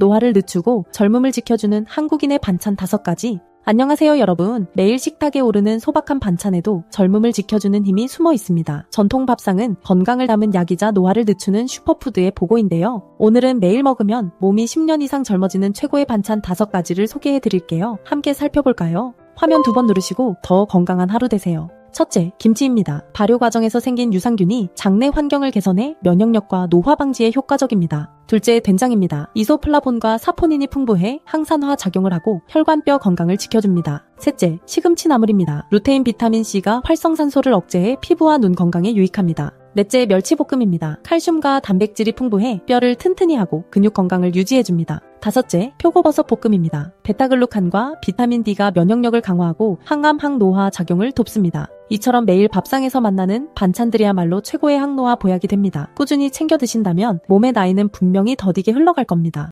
노화를 늦추고 젊음을 지켜주는 한국인의 반찬 5가지. 안녕하세요 여러분. 매일 식탁에 오르는 소박한 반찬에도 젊음을 지켜주는 힘이 숨어 있습니다. 전통 밥상은 건강을 담은 약이자 노화를 늦추는 슈퍼푸드의 보고인데요. 오늘은 매일 먹으면 몸이 10년 이상 젊어지는 최고의 반찬 5가지를 소개해 드릴게요. 함께 살펴볼까요? 화면 두 번 누르시고 더 건강한 하루 되세요. 첫째, 김치입니다. 발효 과정에서 생긴 유산균이 장내 환경을 개선해 면역력과 노화 방지에 효과적입니다. 둘째, 된장입니다. 이소플라본과 사포닌이 풍부해 항산화 작용을 하고 혈관뼈 건강을 지켜줍니다. 셋째, 시금치 나물입니다. 루테인 비타민 C가 활성산소를 억제해 피부와 눈 건강에 유익합니다. 넷째, 멸치볶음입니다. 칼슘과 단백질이 풍부해 뼈를 튼튼히 하고 근육 건강을 유지해줍니다. 다섯째, 표고버섯 볶음입니다. 베타글루칸과 비타민 D가 면역력을 강화하고 항암 항노화 작용을 돕습니다. 이처럼 매일 밥상에서 만나는 반찬들이야말로 최고의 항노화 보약이 됩니다. 꾸준히 챙겨 드신다면 몸의 나이는 분명히 더디게 흘러갈 겁니다.